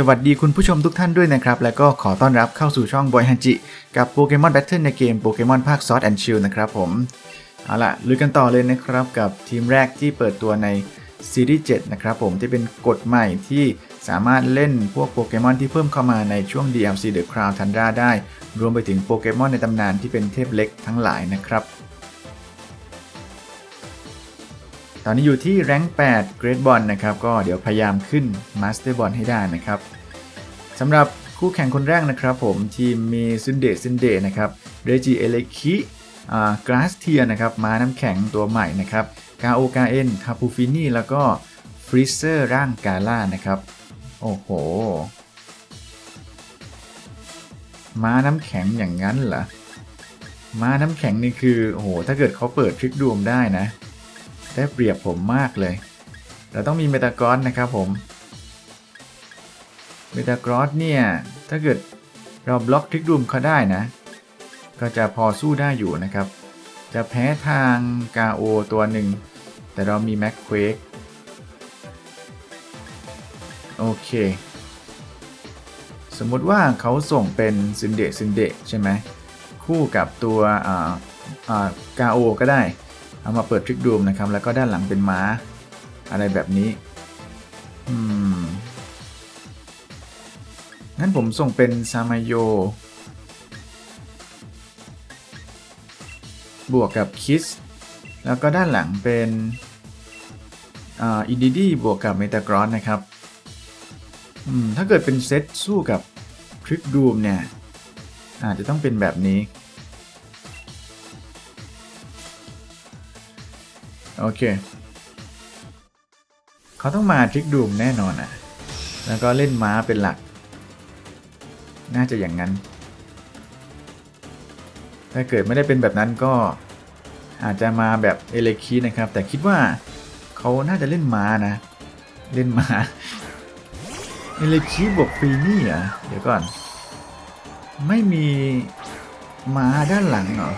สวัสดีคุณผู้ชมทุกท่านด้วยนะครับ และก็ขอต้อนรับเข้าสู่ช่องบอยฮันจิกับโปเกมอนแบทเทิลในเกมโปเกมอนภาคซอสแอนด์ชิลนะครับผม เอาล่ะลุยกันต่อเลยนะครับกับทีมแรกที่เปิดตัวในซีรีส์7นะครับผมที่เป็นกฎใหม่ที่สามารถเล่นพวกโปเกมอนที่เพิ่มเข้ามาในช่วง DLC The Crown Tundra ได้ รวมไปถึงโปเกมอนในตำนานที่เป็นเทพเล็กทั้งหลายนะครับ อนนี้อยู่ที่แรง8 Great Ball นะครับ ก็เดี๋ยวพยายามขึ้น Master Ball ให้ได้นะครับสำหรับคู่แข่งคนแรกนะครับผมทีมมีซึนเดซึนเดนะครับเรจิเอเลคิกราสเทียนะครับม้าน้ำแข็งตัวใหม่นะครับกาโอกาเอ็นคาปูฟินี่ แล้วก็ฟริเซอร์ร่างกาล่านะครับ โอ้โห ม้าน้ำแข็งอย่างนั้นเหรอ ม้าน้ำแข็งนี่คือ โอ้โห ถ้าเกิดเขาเปิดทริกดวมได้นะ ได้เปรียบผมมากเลย เราต้องมีเมตากรอสนะครับผม เมตากรอสเนี่ย ถ้าเกิดเราบล็อกทริกดวมเขาได้นะ ก็จะพอสู้ได้อยู่นะครับ จะแพ้ทางกาโอตัวหนึ่ง แต่เรามีแม็กเควกโอเค สมมุติว่าเขาส่งเป็นซินเดซินเดใช่ไหม คู่กับตัวกาโอก็ได้ เอามาเปิดทริกดูมนะครับ แล้วก็ด้านหลังเป็นม้า อะไรแบบนี้ อืม งั้นผมส่งเป็นซามายโย บวกกับคิส แล้วก็ด้านหลังเป็นอินดิดี้บวกกับเมตากรอนนะครับ ถ้าเกิดเป็นเซตสู้กับทริกดูมเนี่ย อาจจะต้องเป็นแบบนี้ โอเค เขาต้องมาทริกดูมแน่นอนอะ แล้วก็เล่นม้าเป็นหลัก น่าจะอย่างนั้น ถ้าเกิดไม่ได้เป็นแบบนั้นก็อาจจะมาแบบเอเลคีนะครับ แต่คิดว่าเขาน่าจะเล่นม้านะ เล่นม้าเอเลคีบวกฟีนี่อะเดี๋ยวก่อน ไม่มีม้าด้านหลังเหรอ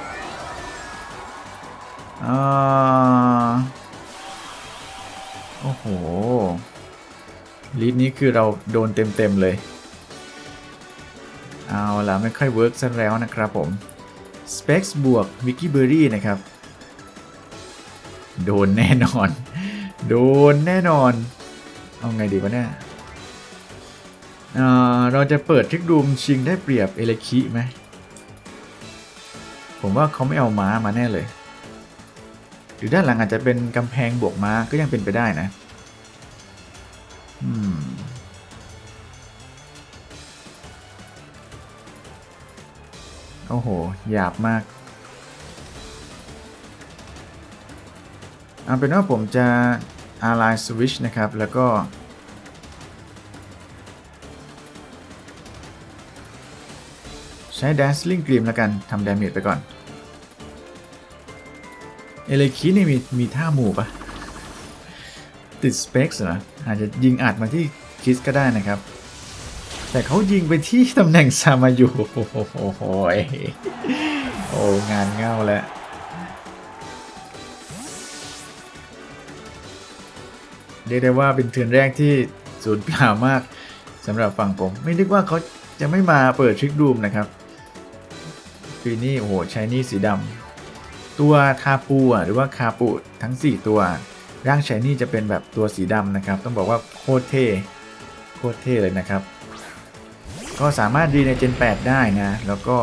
อ่าโอ้โหลิสนี้คือเราโดนเต็ม ๆ เลย เอาละไม่ค่อยเวิร์กซะแล้วนะครับผม Specs บวก Wiki Berry นะครับ โดนแน่นอน โดนแน่นอน เอาไงดีวะเนี่ยเเราจะเปิดทริกดูมชิงได้เปรียบเอเลคิไหม ผมว่าเขาไม่เอาม้ามาแน่เลย หรือด้านหลังอาจจะเป็นกำแพงบวกม้าก็ยังเป็นไปได้นะอืมโอ้โห หยาบมาก เอาเป็นว่าผมจะ Ally Switch นะครับ แล้วก็ ใช้ Dazzling Gleam แล้วกันทำ damage ไปก่อน เอเลคินี่มีมีท่าหมู่ปะติด Specs เหรออาจจะยิงอัดมาที่คิสก็ได้นะครับ แต่เขายิงไปที่ตำแหน่งซามายูโอ้โหโอ้งานเง่าแล้วเรียกได้ว่าเป็นเทือนแรกที่สูญเปล่ามากสำหรับฝั่งผม ไม่นึกว่าเขาจะไม่มาเปิดทริกดูมนะครับฟีนี่โอ้โหใช้นี่สีดำ ตัวทาปูหรือว่าคาปูทั้ง 4 ตัว ร่างชายนี่จะเป็นแบบตัวสีดำนะครับ ต้องบอกว่าโคตรเท่โคตรเท่เลยนะครับ ก็สามารถรีใน Gen 8ได้นะ แล้วก็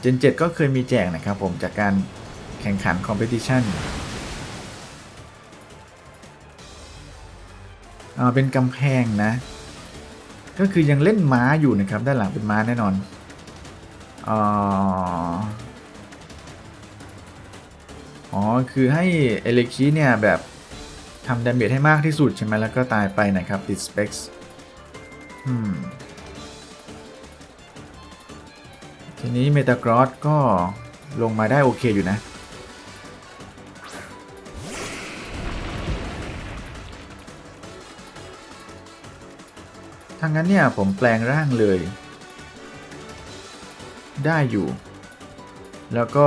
เจน 7 ก็เคยมีแจกนะครับผมจากการแข่งขันคอมเพติชันเป็นกำแพงนะ ก็คือยังเล่นม้าอยู่นะครับ ด้านหลังเป็นม้าแน่นอนอ๋ อ๋อ คือให้เอเล็กชีเนี่ยแบบทำดาเมจให้มากที่สุดใช่ไหมแล้วก็ตายไปนะครับ ติดสเปกส์อืม ทีนี้เมตากรอสก็ลงมาได้โอเคอยู่นะ ทางนั้นเนี่ยผมแปลงร่างเลย ได้อยู่ แล้วก็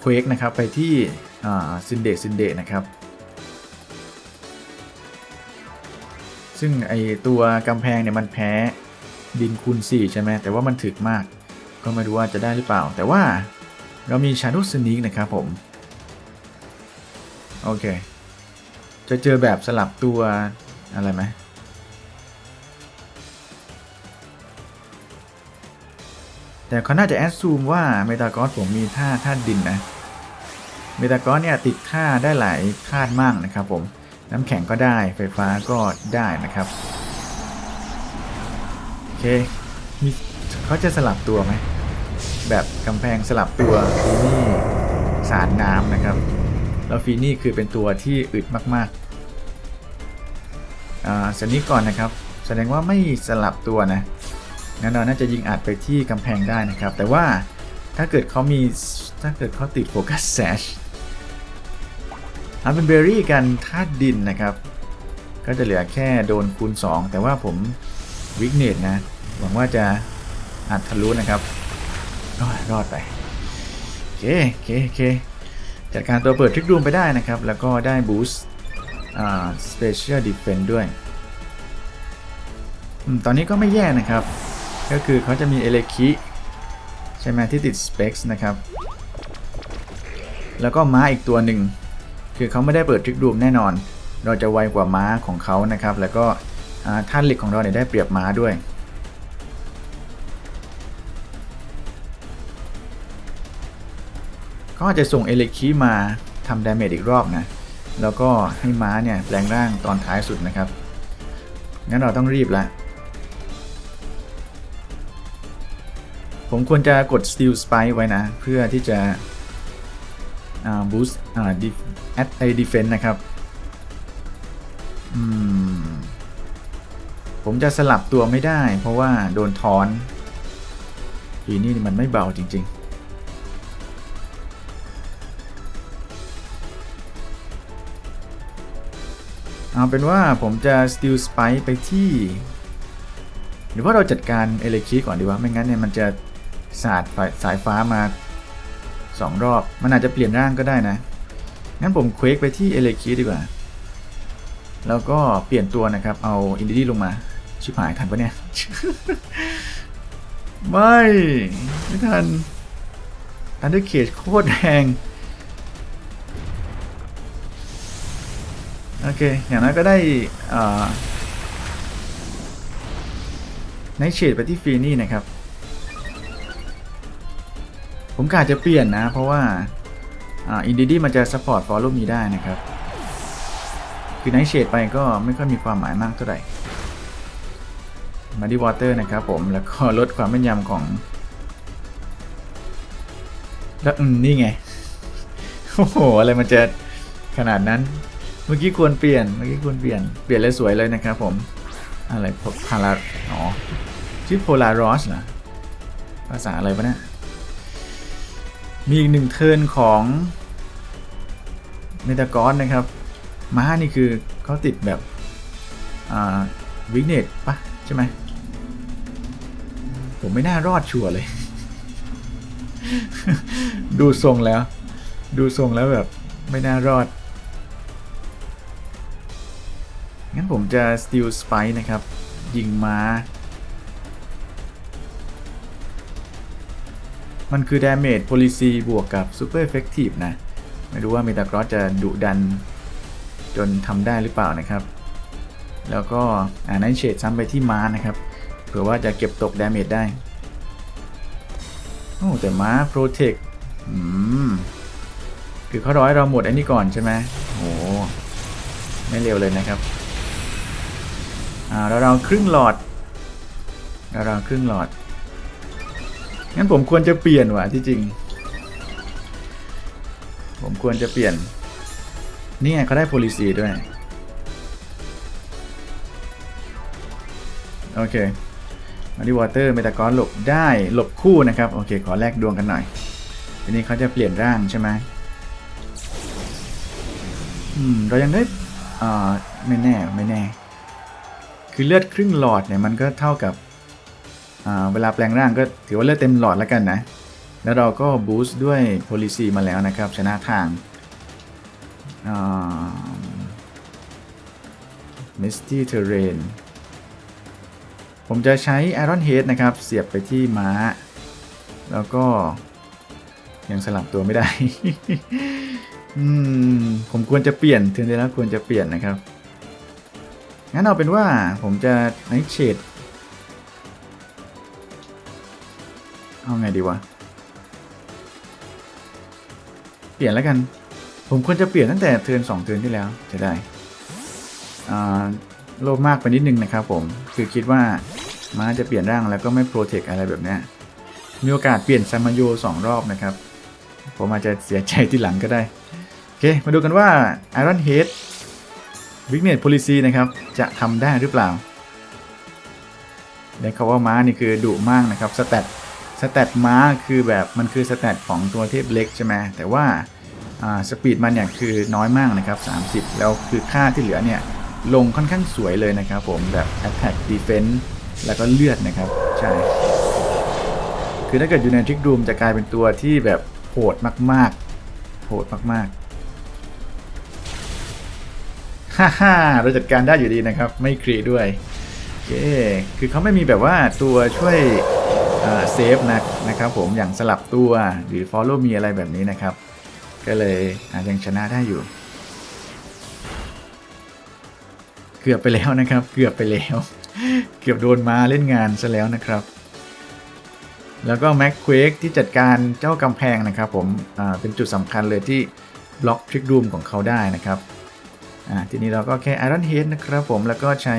เควกนะครับไปที่ซินเดซินเดนะครับ ซึ่งไอตัวกำแพงเนี่ยมันแพ้ดินคูณ4ใช่ไหมแต่ว่ามันถึกมาก ก็ไม่รู้ว่าจะได้หรือเปล่า แต่ว่าเรามีชา d o w สน a k นะครับผม โอเค จะเจอแบบสลับตัวอะไรไหม แต่เขาน่าจะแอดซูมว่าเมตากอสผมมีท่าท่าดินนะ เมตากอสเนี่ยติดท่าได้หลายธาตุมากนะครับผม น้ำแข็งก็ได้ ไฟฟ้าก็ได้นะครับ โอเค มีเขาจะสลับตัวไหม แบบกำแพงสลับตัวฟีนี่สารน้ำนะครับ แล้วฟีนี่คือเป็นตัวที่อึดมากๆ อ่าสันนี้ก่อนนะครับ แสดงว่าไม่สลับตัวนะ งั้นเราน่าจะยิงอัดไปที่กำแพงได้นะครับ แต่ว่าถ้าเกิดเขามีถ้าเกิดเขาติดโฟกัสแซชเอาเป็นเบอร์รี่กันธาตุดินนะครับ ก็จะเหลือแค่โดนคูณ 2 แต่ว่าผมวิกเนตนะ หวังว่าจะอัดทะลุนะครับโอ้ยรอดไปโอเคโอเคโอเคจัดการตัวเปิดทริกรูมไปได้นะครับ แล้วก็ได้บูสต์อ่า special defense ด้วยอตอนนี้ก็ไม่แย่นะครับ ก็คือเขาจะมีเอเลคิใช่ไหมที่ติด specs นะครับ แล้วก็ม้าอีกตัวหนึ่ง คือเขาไม่ได้เปิดทริกรูมแน่นอน เราจะไวกว่าม้าของเขานะครับ แล้วก็ท่านเหล็กของเราเนี่ยได้เปรียบม้าด้วยก็อาจจะส่งเอเลคิมาทำดาเมจอีกรอบนะ แล้วก็ให้ม้าเนี่ยแปลงร่างตอนท้ายสุดนะครับ งั้นเราต้องรีบละ ผมควรจะกด Steel Spike ไว้นะ เพื่อที่จะ boost อ่า def at a defense นะครับ อืม ผมจะสลับตัวไม่ได้ เพราะว่าโดนทอนปีนี้นี่มันไม่เบาจริง ๆเอาเป็นว่าผมจะ Steel Spike ไปที่ หรือว่าเราจัดการเอเลคิก่อนดีวะ ไม่งั้นเนี่ยมันจะ สาดไฟสายฟ้ามา 2 รอบ มันอาจจะเปลี่ยนร่างก็ได้นะ งั้นผมเควกไปที่เอเลคิดีกว่า แล้วก็เปลี่ยนตัวนะครับ เอาอินดิดี้ลงมา ชิบหายทันปะเนี่ย ไม่ ไม่ทันอันเดอร์เคจโคตรแรงโอเค อย่างนั้นก็ได้ในเฉดไปที่ฟีนี่นะครับ ผมกาจะเปลี่ยนนะ เพราะว่าอินดิดี้มันจะซัพพอร์ตฟอลโล่มีได้นะครับ คือไนเฉดไปก็ไม่ค่อยมีความหมายมากเท่าไหร่มาดีวอเตอร์นะครับผมแล้วก็ลดความแม่นยำของแล้วอืมนี่ไง โอ้โห อะไรมันจะขนาดนั้น เมื่อกี้ควรเปลี่ยน เมื่อกี้ควรเปลี่ยน เปลี่ยนเลยสวยเลยนะครับผม อะไรพาราอ๋อ ชื่อโพลารอสเหรอ ภาษาอะไรปะเนี่ย มีอีกหนึ่งเทิร์นของเมตากอนนะครับ ม้านี่คือเขาติดแบบวิกเนตปะใช่ไหม ผมไม่น่ารอดชัวร์เลย ดูทรงแล้ว ดูทรงแล้วแบบไม่น่ารอด งั้นผมจะ Steel Spike นะครับ ยิงมา้ มันคือ Damage Policy บวกกับ Super Effective นะ ไม่รู้ว่า Metacross จะดุดัน จนทำได้หรือเปล่านะครับ แล้วก็อ่านั้นเฉดซ้ำไปที่ม้านะครับ เผื่อว่าจะเก็บตก Damage ได้ โอ้ แต่ม้า Protect อืม คือเขาร้อให้เราหมดอันนี้ก่อนใช่ไหมโอ้ไม่เร็วเลยนะครับอ่าเราเราครึ่งหลอดเราเราครึ่งหลอด งั้นผมควรจะเปลี่ยนว่ะที่จริง ผมควรจะเปลี่ยน นี่ไงเขาได้ policy ด้วย โอเคมาที่วอเตอร์เมตากอนหลบได้หลบคู่นะครับ โอเค ขอแลกดวงกันหน่อย ทีนี้เขาจะเปลี่ยนร่างใช่ไหมอืม เรายังได้อ่าไม่แน่ไม่แน่ คือเลือดครึ่งหลอดเนี่ย มันก็เท่ากับ เวลาแปลงร่างก็ถือว่าเลือดเต็มหลอดแล้วกันนะ แล้วเราก็บูสต์ด้วย policy มาแล้วนะครับ ชนะทางอ่า Misty Terrain ผมจะใช้ Iron Head นะครับ เสียบไปที่ม้า แล้วก็ยังสลับตัวไม่ได้ ผมควรจะเปลี่ยนถึงได้แล้วควรจะเปลี่ยนนะครับ งั้นเอาเป็นว่าผมจะไนเชด เอาไงดีวะ เปลี่ยนแล้วกัน ผมควรจะเปลี่ยนตั้งแต่เทิร์นสองเทิร์นที่แล้วจะได้อ่าโลภมากไปนิดนึงนะครับผม คือคิดว่าม้าจะเปลี่ยนร่างแล้วก็ไม่โปรเทคอะไรแบบนี้ มีโอกาสเปลี่ยนซามาโยสองรอบนะครับ ผมอาจจะเสียใจที่หลังก็ได้ โอเค มาดูกันว่า Iron Head Weakness Policy นะครับ จะทำได้หรือเปล่าได้เขาว่าม้านี่คือดุมากนะครับ สแตท สแตทม้าคือแบบมันคือสแตทของตัวเทพเล็กใช่ไหมแต่ว่าสปีดมันเนี่ยคือน้อยมากนะครับ 30 แล้วคือค่าที่เหลือเนี่ยลงค่อนข้างสวยเลยนะครับผมแบบ Attack Defense แล้วก็เลือดนะครับ ใช่ คือถ้าเกิดอยู่ในทริกรูมจะกลายเป็นตัวที่แบบโหดมากๆ โหดมากๆ ฮ่าฮ่าเราจัดการได้อยู่ดีนะครับ ไม่ครีด้วย โอเค คือเขาไม่มีแบบว่าตัวช่วย เซฟนะนะครับผมอย่างสลับตัวหรือ follow มีอะไรแบบนี้นะครับ ก็เลยอาจยังชนะได้อยู่ เกือบไปแล้วนะครับ เกือบไปแล้ว เกือบโดนมาเล่นงานซะแล้วนะครับ แล้วก็แม็กควกที่จัดการเจ้ากำแพงนะครับผมเป็นจุดสำคัญเลยที่บล็อกทริกรูมของเขาได้นะครับทีนี้เราก็แค่ Iron Head นะครับผมแล้วก็ใช้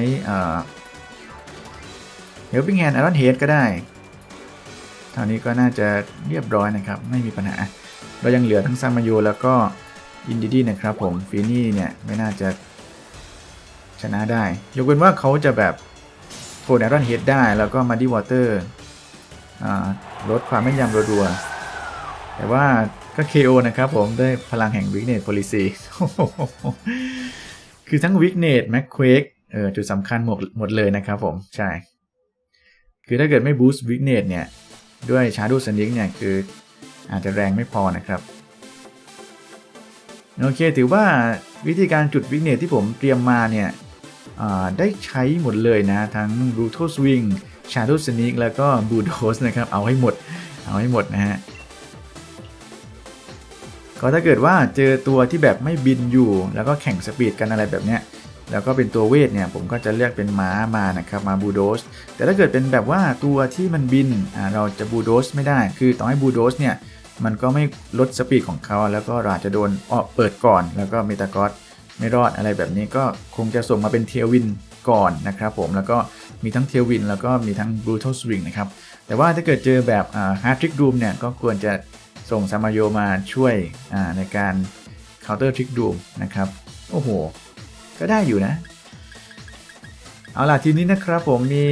Helping Hand Iron Head ก็ได้ เท่านี้ก็น่าจะเรียบร้อยนะครับ ไม่มีปัญหา เรายังเหลือทั้งซามาโยแล้วก็อินดิดี้นะครับผมฟีนี่เนี่ยไม่น่าจะชนะได้ ยกเว้นว่าเขาจะแบบโทนไอรอนเฮดได้แล้วก็มาดี้วอเตอร์ลดความแม่นยำรัวๆ แต่ว่าก็ KO นะครับผมด้วยพลังแห่ง Weakness Policy คือทั้ง Weakness m a c q u a k e เออจุดสำคัญหมดหมดเลยนะครับผม ใช่ คือถ้าเกิดไม่ Boost Weakness เนี่ย ด้วย Shadow Sonic เนี่ยคืออาจจะแรงไม่พอนะครับโอเคถือว่าวิธีการจุด Weakness ที่ผมเตรียมมาเนี่ยได้ใช้หมดเลยนะ ทั้ง Brutal Swing Shadow Sneak แล้วก็ Bulldoze นะครับ เอาให้หมด เอาให้หมดนะฮะก็ถ้าเกิดว่าเจอตัวที่แบบไม่บินอยู่ แล้วก็แข่งสปีดกันอะไรแบบเนี้ย แล้วก็เป็นตัวเวทเนี่ยผมก็จะเลือกเป็นม้ามานะครับมาบูโดสแต่ถ้าเกิดเป็นแบบว่าตัวที่มันบินเราจะบูโดสไม่ได้ คือต่องให้บูโดสเนี่ยมันก็ไม่ลดสปีดของเขาแล้วก็อาจจะโดนออกเปิดก่อน แล้วก็เมตากอสไม่รอดอะไรแบบนี้ก็คงจะส่งมาเป็นเทลวินก่อนนะครับผมแล้วก็มีทั้งเทลวิน แล้วก็มีทั้งบรูทัลสวิงนะครับแต่ว่าถ้าเกิดเจอแบบฮาร์ดทริกดูมเนี่ยก็ควรจะส่งซามาโยมาช่วยในการ counter trick doom นะครับโอ้โห ก็ได้อยู่นะ เอาล่ะทีนี้นะครับผมมี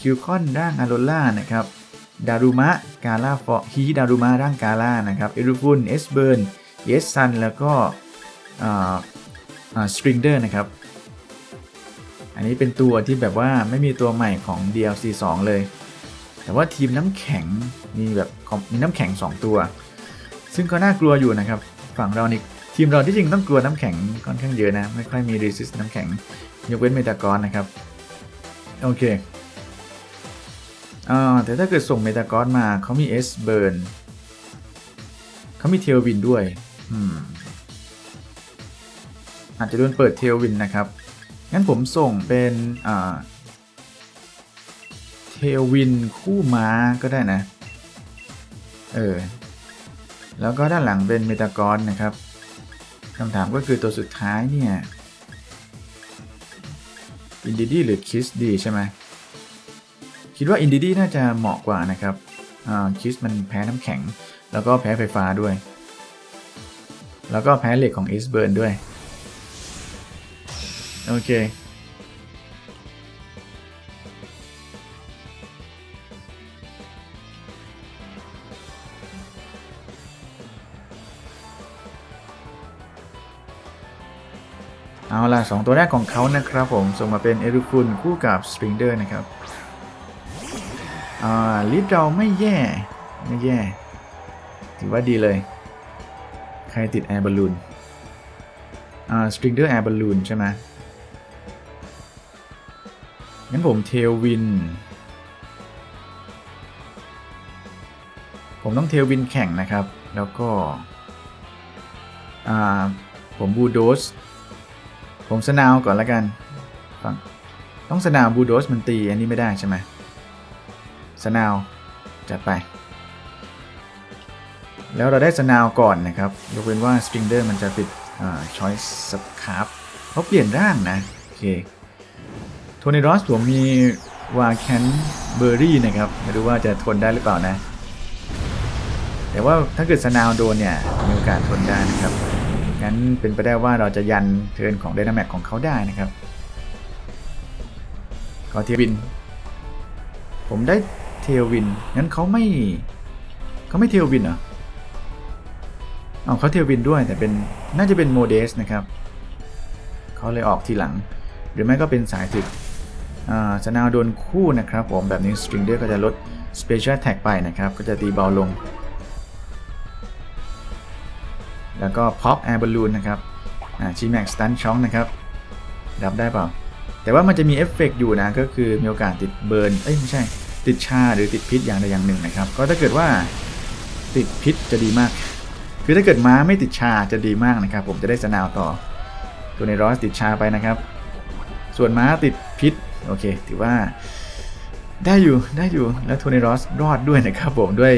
คิวคอนร่างอาโรล่านะครับดารุมะกาล่าฟอฮีดารุมะร่างกาล่านะครับเอรูฟุนเอสเบิร์นเยสซันแล้วก็สตริงเดอร์นะครับ อันนี้เป็นตัวที่แบบว่าไม่มีตัวใหม่ของ DLC 2 เลย แต่ว่าทีมน้ำแข็งมีแบบมีน้ำแข็ง 2 ตัว ซึ่งก็น่ากลัวอยู่นะครับ ฝั่งเรานี่ ทีมเราที่จริงต้องกลัวน้ำแข็งค่อนข้างเยอะนะ ไม่ค่อยมีรีซิสน้ำแข็ง ยกเว้นเมตากอนนะครับ โอเคอ่าแต่ถ้าเกิดส่งเมตากอนมาเขามีเอสเบิร์นเขามีเทลวินด้วยอืมอาจจะโดนเปิดเทลวินนะครับ งั้นผมส่งเป็นอ่าเทลวินคู่ม้าก็ได้นะ เออ แล้วก็ด้านหลังเป็นเมตากอนนะครับ คำถามก็คือตัวสุดท้ายเนี่ยอินดิดี้หรือคิสดีใช่ไหมคิดว่าอินดิดี้น่าจะเหมาะกว่านะครับอ่าคิสมันแพ้น้ำแข็ง แล้วก็แพ้ไฟฟ้าด้วย แล้วก็แพ้เหล็กของเอสเบิร์นด้วย โอเค เอาล่ะสองตัวแรกของเขานะครับผมส่งมาเป็นเอรุคุนคู่กับสตริงเดอร์นะครับอ่าลิฟเราไม่แย่ไม่แย่ ถือว่าดีเลย ใครติดแอร์บอลลูนอ่าสตริงเดอร์แอร์บอลลูนใช่ไหมงั้นผมเทลวิน ผมต้องเทลวินแข่งนะครับ แล้วก็ อ่า ผมบูโดส ผมสนาวก่อนละกันฟังต้องสนาวบูโดสมันตีอันนี้ไม่ได้ใช่ไหมสนาวจัดไป แล้วเราได้สนาวก่อนนะครับยกเว้นว่าสปริงเดอร์มันจะปิดช้อยสครับเขาเปลี่ยนร่างนะ โอเคโทนี่รอสผมมีวาแคนเบอร์รี่นะครับ ไม่รู้ว่าจะทนได้หรือเปล่านะ แต่ว่าถ้าเกิดสนาวโดนเนี่ย มีโอกาสทนได้นะครับ งั้นเป็นไปได้ว่าเราจะยันเทิร์นของ d y นา m ม c ของเขาได้นะครับก็เทวิน ผมได้เทวิน งั้นเขาไม่เขาไม่เทวินเหรอเอาเขาเทวินด้วยแต่เป็นน่าจะเป็นโมเดสนะครับเขาเลยออกทีหลัง หรือไม่ก็เป็นสายถึกอ่าสนาวโดนคู่นะครับผมแบบนี้สตริงเดอร์ก็จะลด Special Attack ไปนะครับ ก็จะตีเบาลง แล้วก็ Pop Air Balloon นะครับอ่า G-Max Stun Shock นะครับรับได้เปล่า แต่ว่ามันจะมีเอฟเฟกต์อยู่นะ ก็คือมีโอกาสติดเบิร์น เอ้ยไม่ใช่ ติดชาหรือติดพิษอย่างใดอย่างหนึ่งนะครับ ก็ถ้าเกิดว่าติดพิษจะดีมาก คือถ้าเกิดม้าไม่ติดชาจะดีมากนะครับ ผมจะได้สนาวต่อ ตัวในรอสติดชาไปนะครับ ส่วนม้าติดพิษโอเค ถือว่าได้อยู่ได้อยู่แล้วโทเนรอสรอดด้วยนะครับผมด้วย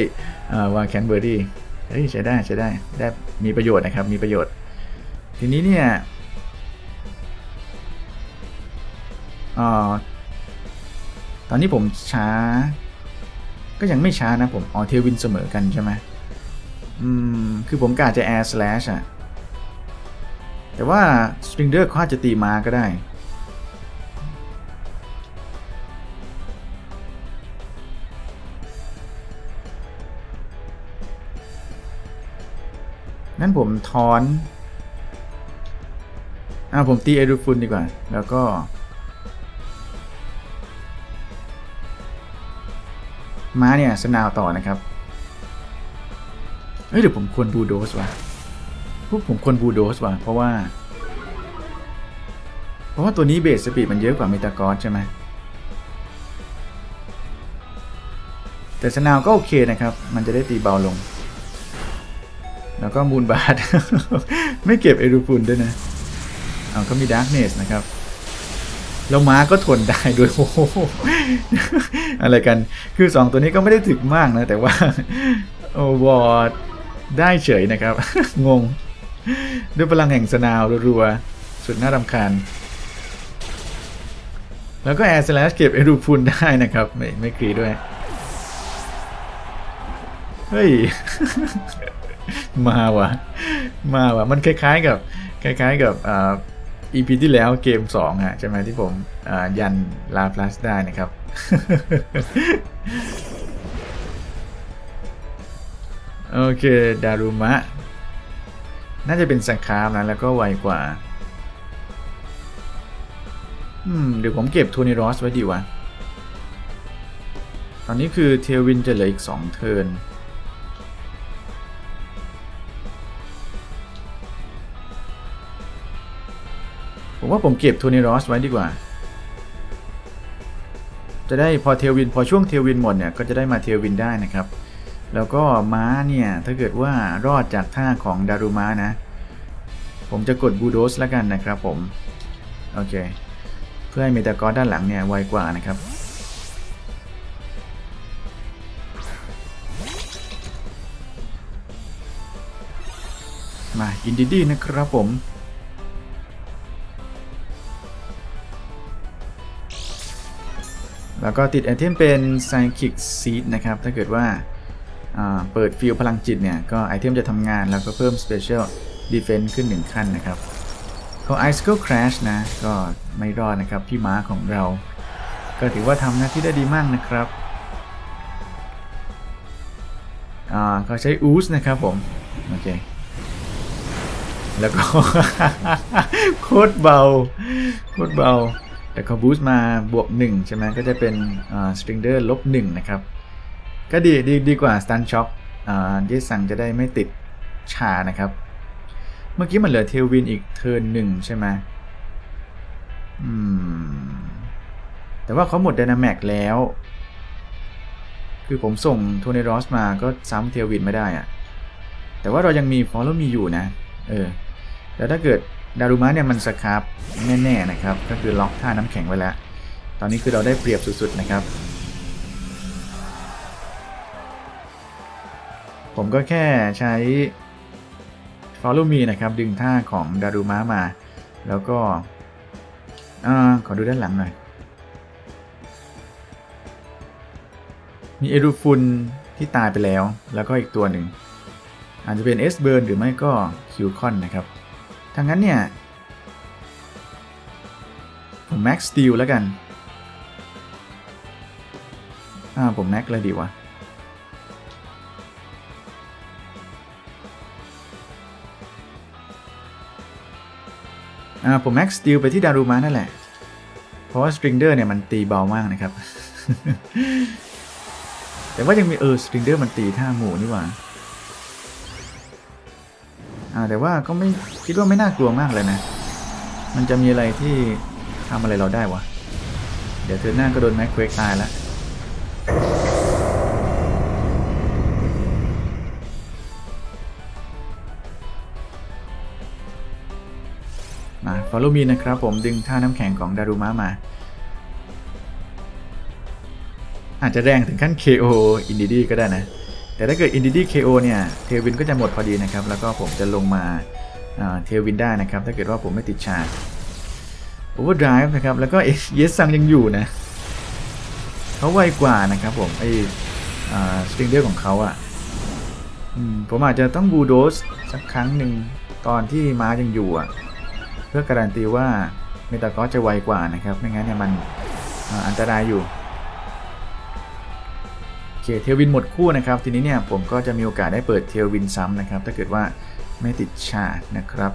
วาแคนเบอร์ดี้ เฮ้ยใช้ได้ใช้ได้ได้มีประโยชน์นะครับ มีประโยชน์ ทีนี้เนี่ยออตอนนี้ผมช้า ก็ยังไม่ช้านะผมอ๋อเทวินเสมอกันใช่ไหมอืม คือผมกาจะแอร์สแลชอะแต่ว่าสปริงเดอร์เขาอาจจะตีมาก็ได้ งั้นผมทอนอ่าผมตีเอรูฟุนดีกว่า แล้วก็ ม้าเนี่ยสนาวต่อนะครับ เฮ้ยเดี๋ยวผมควรบูโดสว่ะพวกผมควรบูโดสว่ะ เพราะว่า เพราะว่าตัวนี้เบสสปีดมันเยอะกว่าเมตากอสใช่ไหมแต่สนาวก็โอเคนะครับ มันจะได้ตีเบาลง แล้วก็มูลบาท ไม่เก็บเอรูฟุนด้วยนะเอาก็มีดาร์กเนสนะครับแล้วม้าก็ทนได้ด้วยโอ้โหอะไรกันคือ 2 ตัวนี้ก็ไม่ได้ถึกมากนะ แต่ว่าโอวอร์ดได้เฉยนะครับ งง ด้วยพลังแห่งสนาวรัวๆสุดน่ารำคาญ แล้วก็แอร์สแลชเก็บเอรูฟุนได้นะครับ ไม่ไม่กรีด้วย เฮ้ย มาว่ะ มาว่ะ มันคล้ายๆกับ คล้าย ๆ กับอ่า EP ที่แล้วเกม2ฮะใช่ไหมที่ผมยันลาพลัสได้นะครับ โอเค ดารุมะ น่าจะเป็นสังคามนะ แล้วก็ไวกว่า อืมเดี๋ยวผมเก็บโทนีรอสไว้ดีวะ ตอนนี้คือเทลวินจะเหลืออีก 2 เทิร์น ผมว่าผมเก็บโทนี่รอสไว้ดีกว่า จะได้พอเทลวินพอช่วงเทลวินหมดเนี่ยก็จะได้มาเทลวินได้นะครับ แล้วก็ม้าเนี่ยถ้าเกิดว่ารอดจากท่าของดารุม้านะ ผมจะกดบูโดสแล้วกันนะครับผม โอเค เพื่อให้เมตากอด้านหลังเนี่ยไวกว่านะครับมายินดีๆนะครับผม แล้วก็ติดไอเทมเป็น Psychic Seed นะครับ ถ้าเกิดว่าาเปิดฟิลพลังจิตเนี่ย ก็ไอเทมจะทำงานแล้วก็เพิ่ม Special Defense ขึ้น 1 ขั้นนะครับของ Icicle Crash นะ ก็ไม่รอดนะครับ พี่ม้าของเรา ก็ถือว่าทำหน้าที่ได้ดีมากนะครับเขาใช้ Ooze นะครับผม โอเค แล้วก็ โคตรเบา โคตรเบา แต่เขาบูสต์มาบวก1ใช่ไหมก็จะเป็นสตริงเดอร์ลบ1นะครับ ก็ดีดีดีกว่าสตันช็อคเยสังจะได้ไม่ติดชานะครับ เมื่อกี้มันเหลือเทลวินอีกเทิร์นหนึ่งใช่ไหมอืม แต่ว่าเขาหมด d y นา m ม c แล้ว คือผมส่งโทเนรอสมาก็ซ้ำเทลวินไม่ได้อะแต่ว่าเรายังมีฟอลโลมีอยู่นะ เออ แล้วถ้าเกิด ดารุมะเนี่ยมันสครับแน่ๆนะครับ ก็คือล็อกท่าน้ำแข็งไว้แล้ว ตอนนี้คือเราได้เปรียบสุดๆนะครับ ผมก็แค่ใช้ Follow Me นะครับ ดึงท่าของดารุมะมา แล้วก็อ่าขอดูด้านหลังหน่อย มีเอรูฟุนที่ตายไปแล้ว แล้วก็อีกตัวหนึ่ง อาจจะเป็นเอสเบิร์นหรือไม่ก็คิวคอนนะครับ ทางนั้นเนี่ย ผมแม็กสตีลแล้วกัน อ่า ผมแม็กเลยดีวะอ่า ผมแม็กสตีลไปที่ดารุมานั่นแหละ เพราะว่าสตริงเดอร์เนี่ยมันตีเบามากนะครับ แต่ว่ายังมีเออสตริงเดอร์มันตีท่าหมูนี่หว่า อ่าแต่ว่าก็ไม่คิดว่าไม่น่ากลัวมากเลยนะ มันจะมีอะไรที่ทำอะไรเราได้วะ เดี๋ยวเธอหน้าก็โดนแม็กเควกตายแล้วมา follow me นะครับผมดึงท่าน้ำแข็งของดารุมะมา อาจจะแรงถึงขั้น KO อินดิดีก็ได้นะ แต่ถ้าเกิดอินดิดี KO เนี่ยเทวินก็จะหมดพอดีนะครับ แล้วก็ผมจะลงมาเทวินได้นะครับ ถ้าเกิดว่าผมไม่ติดชาร์จโอเวอร์ด v e นะครับ แล้วก็เยสซังยังอยู่นะเขาไวกว่านะครับผมไอ้สตริงเดอร์ของเขาอะ่ะผมอาจจะต้องบูโดสสักครั้งหนึ่งตอนที่ม้ายังอยู่อะ เพื่อการันตีว่าเมตากอสจะไวกว่านะครับ ไม่งั้นเนี่ยมันอันตรายอยู่ เคเทลวินหมดคู่นะครับ ทีนี้เนี่ยผมก็จะมีโอกาสได้เปิดเทลวินซ้ำนะครับ ถ้าเกิดว่าไม่ติดชาร์จนะครับ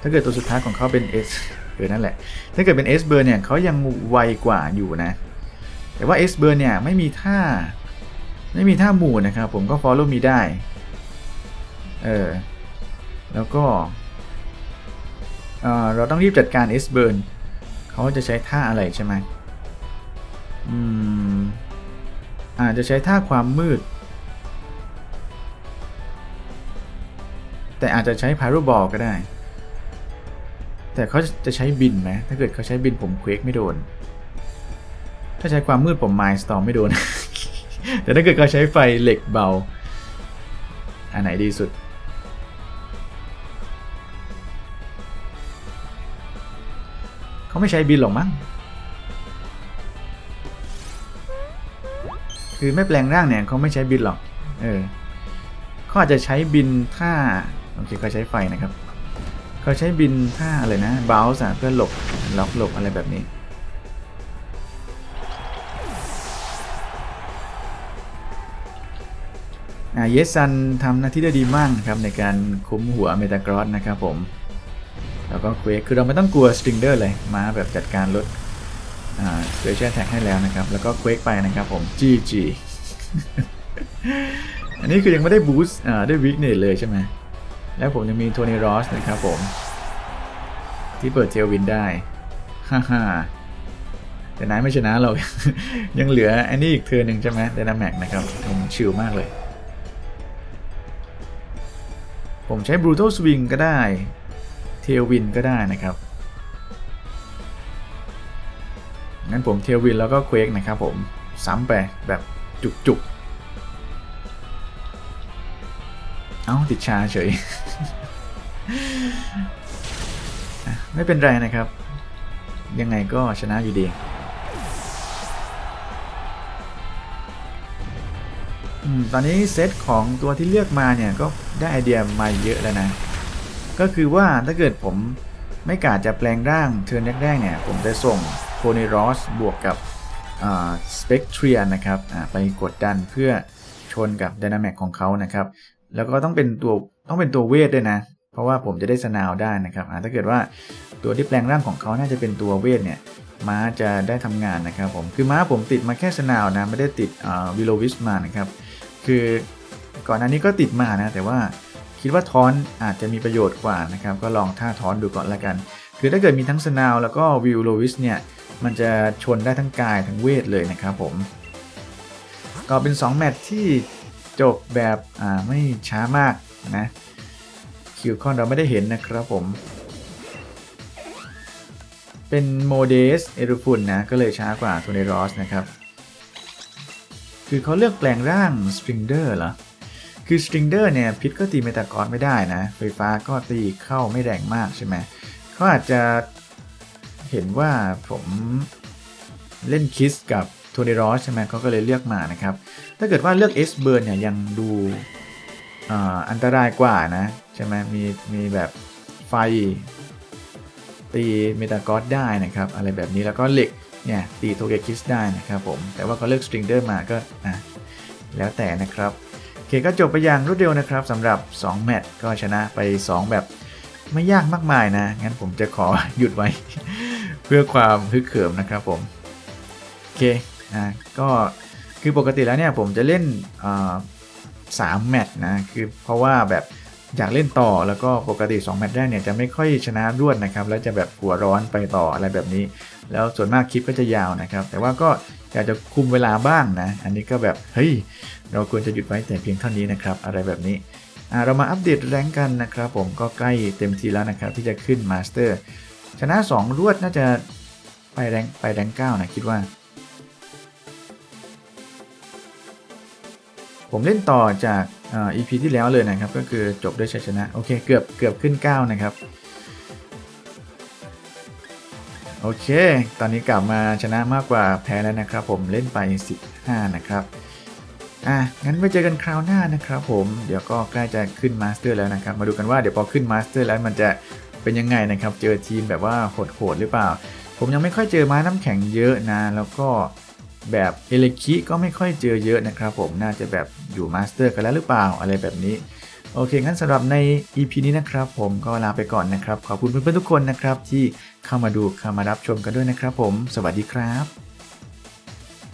ถ้าเกิดตัวสุดท้ายของเขาเป็น S เออนั่นแหละ ถ้าเกิดเป็น S เบอร์เนี่ยเขายังไวกว่าอยู่นะ แต่ว่า S เบอร์เนี่ยไม่มีท่า ไม่มีท่าหมู่นะครับ ผมก็ follow มีได้ เออ แล้วก็เออเราต้องรีบจัดการ S burn เขาจะใช้ท่าอะไรใช่ไหมอืม อาจจะใช้ท่าความมืด แต่อาจจะใช้พารุบอลก็ได้ แต่เขาจะใช้บินไหมถ้าเกิดเขาใช้บินผมเควกไม่โดน ถ้าใช้ความมืดผมไมล์สตอมไม่โดน แต่ถ้าเกิดเขาใช้ไฟเหล็กเบา อันไหนดีสุดเขาไม่ใช้บินหรอกมั้ง คือไม่แปลงร่างเนี่ยเขาไม่ใช้บินหรอก เออเขาอาจจะใช้บินท่าโอเคเขาใช้ไฟนะครับเขาใช้บินท่าอะไรนะบ o ลส์เพื่อหลบล็อกหลบอะไรแบบนี้อ่าเยสันทำหน้าที่ได้ดีมากนะครับในการคุ้มหัวเมตากรอสนะครับผม แล้วก็เควกคือเราไม่ต้องกลัวสตริงเดอร์เลย มาแบบจัดการลด อ่าเ p เชีย t แท็กให้แล้วนะครับ แล้วก็เควกไปนะครับผม GG อันนี้คือยังไม่ได้บูสต์อ่าได้วิกเนตเลยใช่ไหม แล้วผมยังมีโทนี่รอสนะครับผม ที่เปิดเทลวินได้ ฮ่าฮ่าแต่นายไม่ชนะเรา ยังเหลืออันนี้อีกเทอร์หนึ่งใช่ไหมเดนาแม็กนะครับ ผมชิลมากเลย ผมใช้ Brutal Swing ก็ได้ เทลวินก็ได้นะครับ งั้นผมเทลวินแล้วก็เควกนะครับผม ซ้ำไปแบบจุกๆ เอ้า ติดชาเฉย ไม่เป็นไรนะครับ ยังไงก็ชนะอยู่ดีอตอนนี้เซตของตัวที่เลือกมาเนี่ยก็ได้ไอเดียมาเยอะแล้วนะ ก็คือว่าถ้าเกิดผมไม่กาจะแปลงร่างเทิร์นแรกๆเนี่ย ผมจะส่ง โ o นิรอสบวกกับสเปกเทรียนะครับไปกดดันเพื่อชนกับ d y นา m ม c ของเขานะครับ แล้วก็ต้องเป็นตัวต้องเป็นตัวเวทด้วยนะ เพราะว่าผมจะได้สนาวได้นะครับถ้าเกิดว่าตัวที่แปลงร่างของเขาน่าจะเป็นตัวเวทเนี่ยม้าจะได้ทำงานนะครับผมคือม้าผมติดมาแค่สนาวนะไม่ได้ติดวิโลวิสมานะครับคือก่อนหน้านี้ก็ติดมานะแต่ว่าคิดว่าทอนอาจจะมีประโยชน์กว่านะครับก็ลองท่าทอนดูก่อนละกัน คือถ้าเกิดมีทั้งสนาวแล้วก็วิโลวิสเนี่ย มันจะชนได้ทั้งกายทั้งเวทเลยนะครับผม ก็เป็น 2 แมตช์ที่จบแบบอ่าไม่ช้ามากนะคิวคอนเราไม่ได้เห็นนะครับผม เป็นโมเดสเอรูฟุนนะ ก็เลยช้ากว่าโทเนรอสนะครับ คือเขาเลือกแปลงร่างสปริงเดอร์เหรอ คือสตริงเดอร์เนี่ย พิษก็ตีเมตากอนไม่ได้นะ ไฟฟ้าก็ตีเข้าไม่แรงมากใช่ไหมเขาอาจจะ เห็นว่าผมเล่นคิสกับโทเนรอสใช่ไหมเขาก็เลยเลือกมานะครับ ถ้าเกิดว่าเลือก S เบิร์นเนี่ยยังดูอันตรายกว่านะ ใช่ไหมมีมีแบบไฟ ตีเมตากอสได้นะครับ อะไรแบบนี้แล้วก็เหล็กเนี่ยตีโทเกคิสได้นะครับผม แต่ว่าเขาเลือกสตริงเดอร์มาก็อะแล้วแต่นะครับโอเคก็จบไปอย่างรวดเร็วนะครับสำหรับ 2 แมตช์ก็ชนะไป 2 แบบไม่ยากมากมายนะ งั้นผมจะขอหยุดไว้ เพื่อความฮึกเหิมนะครับผม โอเคอะก็คือปกติแล้วเนี่ยผมจะเล่นอ่าสามแมตช์นะคือเพราะว่าแบบอยากเล่นต่อแล้วก็ปกติ 2 แมตช์แรกเนี่ยจะไม่ค่อยชนะรวดนะครับแล้วจะแบบหัวร้อนไปต่ออะไรแบบนี้ แล้วส่วนมากคลิปก็จะยาวนะครับ แต่ว่าก็อยากจะคุมเวลาบ้างนะ อันนี้ก็แบบเฮ้ยเราควรจะหยุดไว้แต่เพียงเท่านี้นะครับ อะไรแบบนี้อ่าเรามาอัปเดตแรงกันนะครับ ผมก็ใกล้เต็มทีแล้วนะครับ ที่จะขึ้นมาสเตอร์ ชนะ 2 รวดน่าจะไปแรงไปแรง9นะคิดว่า ผมเล่นต่อจากอ่า EP ที่แล้วเลยนะครับ ก็คือจบด้วยชัยชนะ โอเค เกือบเกือบขึ้น 9 นะครับ โอเค ตอนนี้กลับมาชนะมากกว่าแพ้แล้วนะครับ ผมเล่นไป 15 นะครับอะ งั้นไว้เจอกันคราวหน้านะครับผม เดี๋ยวก็ใกล้จะขึ้นมาสเตอร์แล้วนะครับ มาดูกันว่าเดี๋ยวพอขึ้นมาสเตอร์แล้วมันจะ เป็นยังไงนะครับ เจอทีมแบบว่าโหดๆหรือเปล่า ผมยังไม่ค่อยเจอม้าน้ำแข็งเยอะนะ แล้วก็แบบเอเลคิก็ไม่ค่อยเจอเยอะนะครับผมน่าจะแบบอยู่มาสเตอร์กันแล้วหรือเปล่าอะไรแบบนี้ โอเค งั้นสำหรับใน EP นี้นะครับผมก็ลาไปก่อนนะครับ ขอบคุณเพื่อนๆทุกคนนะครับ ที่เข้ามาดูเข้ามารับชมกันด้วยนะครับผม สวัสดีครับ